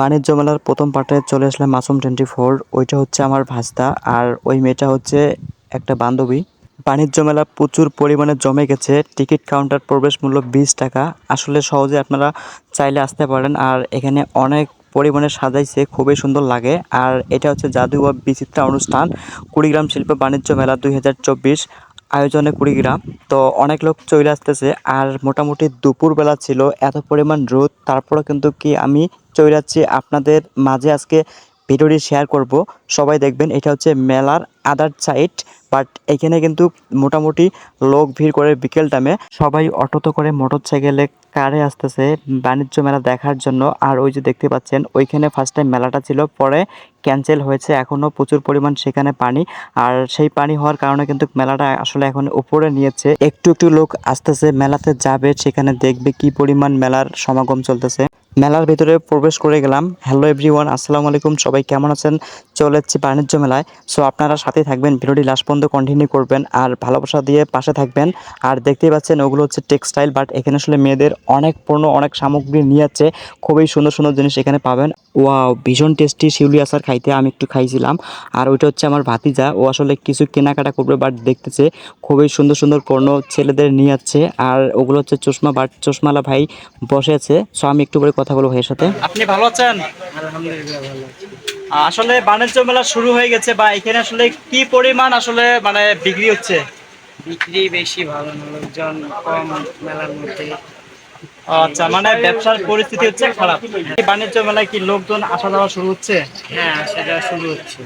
বাণিজ্য মেলার প্রথম পার্টে চলে আসলাম মাসুম টোয়েন্টি ফোর। ওইটা হচ্ছে আমার ভাস্তা আর ওই মেয়েটা হচ্ছে একটা বান্ধবী। বাণিজ্য মেলা প্রচুর পরিমাণে জমে গেছে। টিকিট কাউন্টার প্রবেশ মূল্য বিশ টাকা। আসলে সহজে আপনারা চাইলে আসতে পারেন আর এখানে অনেক পরিমাণে সাজাইছে, খুবই সুন্দর লাগে। আর এটা হচ্ছে জাদু ও বিচিত্রা অনুষ্ঠান, কুড়িগ্রাম শিল্প বাণিজ্য মেলা দুই হাজার চব্বিশ। আয়োজনে কুড়িগ্রাম। তো অনেক লোক চলে আসতেছে। আর মোটামুটি দুপুরবেলা ছিল, এত পরিমাণ রোদ। তারপরে কিন্তু কি আমি চলে যাচ্ছি আপনাদের মাঝে আজকে ভিডিওটি শেয়ার করব। সবাই দেখবেন, এটা হচ্ছে মেলার আদার সাইড বাট এখানে কিন্তু মোটামুটি লোক ভিড় করে বিকেল টাইমে সবাই অটোতে করে মোটর সাইকেলে কারে আসতেছে বাণিজ্য মেলা দেখার জন্য। আর ওই যে দেখতে পাচ্ছেন, ওইখানে ফার্স্ট টাইম মেলাটা ছিল, পরে ক্যান্সেল হয়েছে এখনও প্রচুর পরিমাণ সেখানে পানি। আর সেই পানি হওয়ার কারণে কিন্তু মেলাটা আসলে এখন উপরে নিয়েছে। একটু একটু লোক আসতেছে, মেলাতে যাবে, সেখানে দেখবে কি পরিমাণ মেলার সমাগম চলতেছে। মেলার ভিতরে প্রবেশ করে গেলাম। হ্যালো এভরিওয়ান আসসালামু আলাইকুম, সবাই কেমন আছেন? চলে বাণিজ্য মেলায়। সো আপনারা সাথে থাকবেন ভিডিওটি লাস্ট পর্যন্ত কন্টিনিউ করবেন আর ভালোবাসা দিয়ে পাশে থাকবেন। আর দেখতেই পাচ্ছেন ওগুলো হচ্ছে টেক্সটাইল বাট এখানে আসলে মেয়েদের অনেক পণ্য অনেক সামগ্রী নিয়ে যাচ্ছে। খুবই সুন্দর সুন্দর জিনিস এখানে পাবেন। ওয়াও ভীষণ টেস্টি শিউলি আচার খাইতে আমি একটু খাইছিলাম। আর ওইটা হচ্ছে আমার ভাতিজা ও আসলে কিছু কেনাকাটা করবে বাট দেখতেছে খুবই সুন্দর সুন্দর পণ্য ছেলেদের নিয়ে যাচ্ছে। আর ওগুলো হচ্ছে চশমা বাট চশমালা ভাই বসে আছে। সো আমি একটু পরে কথা বলব ভাইয়ের সাথে। আপনি ভালো আছেন? আলহামদুলিল্লাহ ভালো আছি। আসলে বাণিজ্য মেলা শুরু হয়ে গেছে বা এখানে আসলে কি পরিমাণ আসলে মানে বিক্রি হচ্ছে? বিক্রি বেশি ভালো লোকজন কম মেলার মধ্যে। আচ্ছা মানে ব্যবসার পরিস্থিতি হচ্ছে খারাপ। বাণিজ্য মেলায় কি লোকজন আসা যাওয়া শুরু হচ্ছে? হ্যাঁ সেটা শুরু হচ্ছে।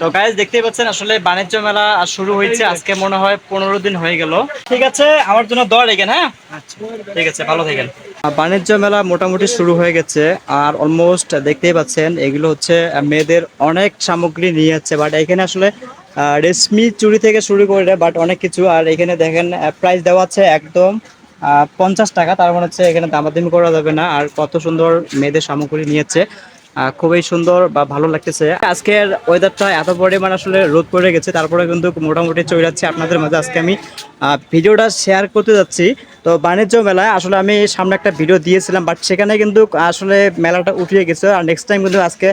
তো গাইজ দেখতেই পাচ্ছেন আসলে বাণিজ্য মেলা শুরু হয়েছে আজকে মনে হয় পনেরো দিন হয়ে গেল। ঠিক আছে আমার জন্য দর রেখেন হ্যাঁ? আচ্ছা। ঠিক আছে ভালো থাকেন। বাণিজ্য মেলা মোটামুটি শুরু হয়ে গেছে আর অলমোস্ট দেখতেই পাচ্ছেন এগুলো হচ্ছে মেয়েদের অনেক সামগ্রী নিয়ে যাচ্ছে বাট এখানে আসলে রেশমি চুরি থেকে শুরু করে বাট অনেক কিছু আর এখানে দেখেন প্রাইস দেওয়া আছে একদম পঞ্চাশ টাকা, তার মানে হচ্ছে এখানে দামাদামি করা যাবে না। আর কত সুন্দর মেয়েদের সামগ্রী নিয়েছে। খুবই সুন্দর বা ভালো লাগতেছে। আজকের ওয়েদারটা এত পরিমাণ আসলে রোদ পড়ে গেছে তারপরে কিন্তু মোটামুটি চলে যাচ্ছে আপনাদের মাঝে। আজকে আমি ভিডিওটা শেয়ার করতে যাচ্ছি। তো বাণিজ্য মেলায় আসলে আমি সামনে একটা ভিডিও দিয়েছিলাম বাট সেখানে কিন্তু আসলে মেলাটা উঠিয়ে গেছে। আর নেক্সট টাইম কিন্তু আজকে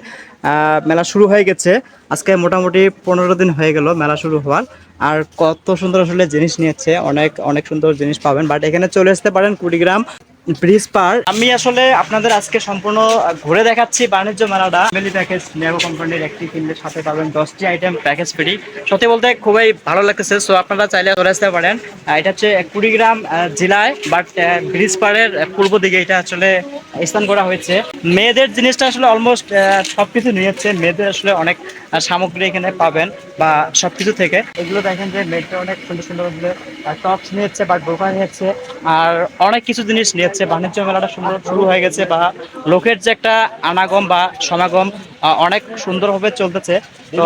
মেলা শুরু হয়ে গেছে। আজকে মোটামুটি পনেরো দিন হয়ে গেল মেলা শুরু হওয়ার। আর কত সুন্দর আসলে জিনিস নিয়েছে, অনেক অনেক সুন্দর জিনিস পাবেন। বাট এখানে চলে আসতে পারেন কুড়িগ্রাম ব্রিজ পার। আমি আসলে আপনাদের আজকে সম্পূর্ণ ঘুরে দেখাচ্ছি বাণিজ্য মেলাটা। ফ্যামিলি প্যাকেজ নেভো কোম্পানির একটি কিনলে সাথে পাবেন দশটি আইটেম প্যাকেজ ফ্রি সত্যি বলতে খুবই ভালো লাগতেছে সো আপনারা চাইলে চলে আসতে পারেন। এটা হচ্ছে কুড়িগ্রাম জেলায় বাট ব্রিজ পাড়ের পূর্ব দিকে এটা আসলে স্থান করা হয়েছে। মেয়েদের জিনিসটা আসলে অলমোস্ট সব কিছু নিয়েছে। মেয়েদের আসলে অনেক সামগ্রী এখানে পাবেন, বা সব কিছু থেকে। এগুলো দেখেন যে মেয়েদের অনেক সুন্দর সুন্দর টপস নিয়েছে বা বোকা নিয়েছে, আর অনেক কিছু জিনিস নিয়েছে। বাণিজ্য মেলাটা সুন্দর শুরু হয়ে গেছে বা লোকের যে একটা আনাগম বা সমাগম অনেক সুন্দরভাবে চলতেছে। তো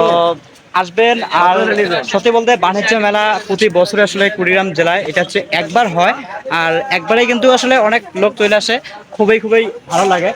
আসবেন আর সত্যি বলতে বাণিজ্য মেলা প্রতি বছরে আসলে কুড়িগ্রাম জেলায় এটা হচ্ছে একবার হয়, আর একবারেই কিন্তু আসলে অনেক লোক চলে আসে। খুবই খুবই ভালো লাগে।